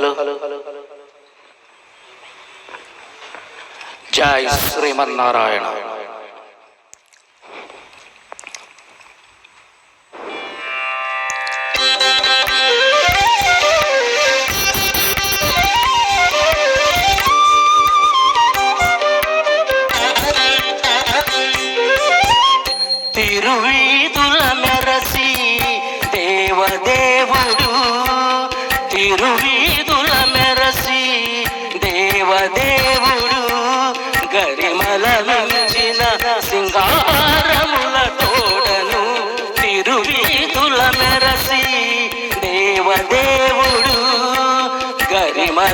झालं जय श्रीमन्नारायण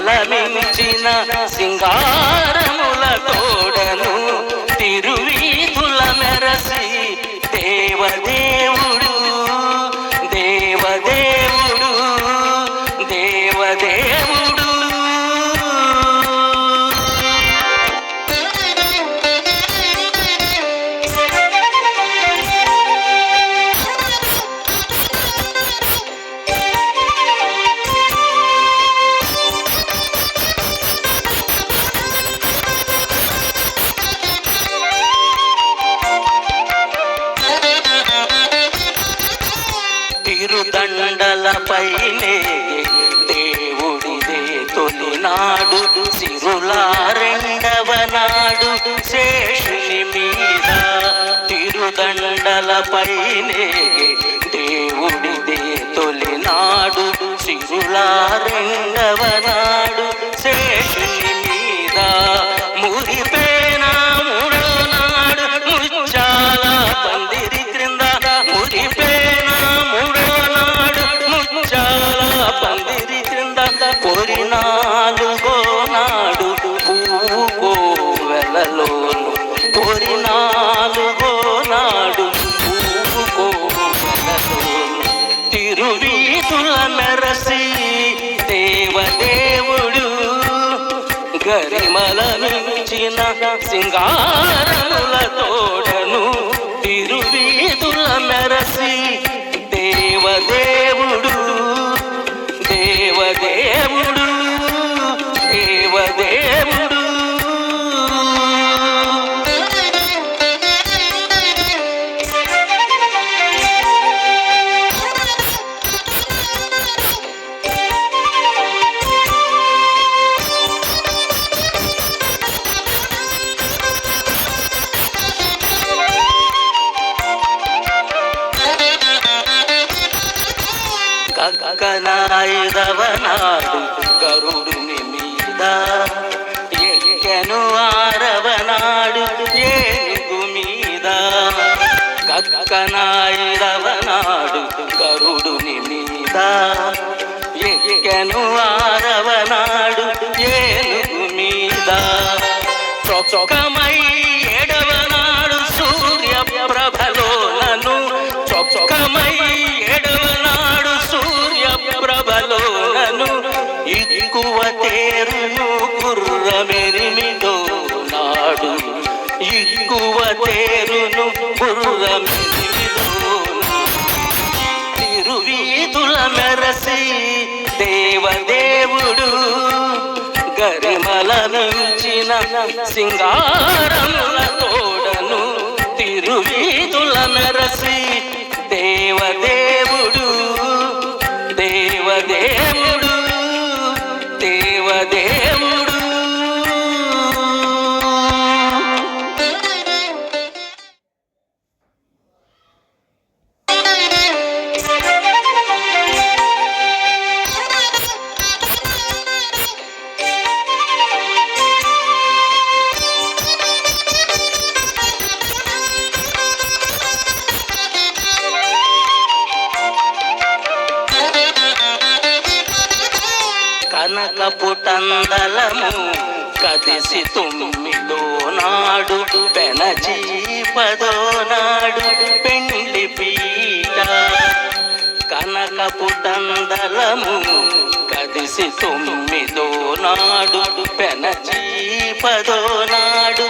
తలమించిన సింగారముల తోడను తిరువీధుల మెరసి దేవదే తిరుదండలపైనే దేవుడిదే తొలినాడు. సిరులారెండవ నాడు శేషుని మీద తిరుదండలపైనే దేవుడిదే తొలినాడు. సిరులారెండవ నాడు శేషుని క్రింద పొరి నాలుగో నాడు పువ్వు కోవెలలోను పొరి నాలుగో నాడు పువ్వు కోవెలలోను తిరువీతుల మెరసి దేవదేవుడు గరిమల మించిన సింగార గగనాయుధవనాడు గరుడుని మీద ఎక్కెను ఆరవనాడు ఏనుగు మీద. గగనాయుధవనాడు గరుడుని మీద ఎక్కను ఆరవనాడు ఏనుగు మీద. చొక్కమై ఎక్కువ తేరును గుర్రమెరిమిదో నాడు. ఎక్కువ తేరును గుర్రమెరిమిదో తిరువీధుల మెరసి దేవదేవుడు గరిమల నుంచిన సింగారముల తోడను తిరువీధుల మెరసి దేవదేవుడు. దేవదేవుడు కనక పుటందలము కదిసి తుమ్మిదో నాడు పెనజీ పదో నాడు పెండి పీట. కనక పుటందలము కదిసి తుమ్మిదో నాడు పెనజీ పదో నాడు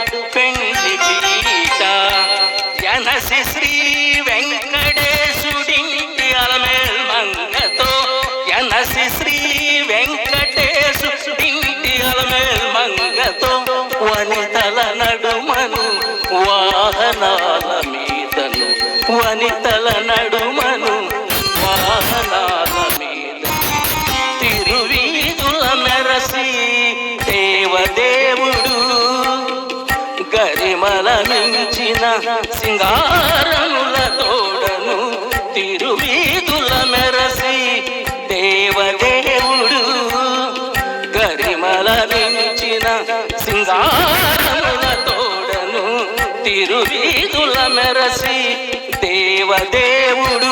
వాహనాల మీదను వనితల నడుమను వాహనాల మీద తిరువీధుల మెరసి దేవదేవుడు గరిమల మించిన సింగారముల తోడను తిరువీధుల మెరసి దేవదేవుడు మెరసి దేవదేవుడు దేవదేవుడు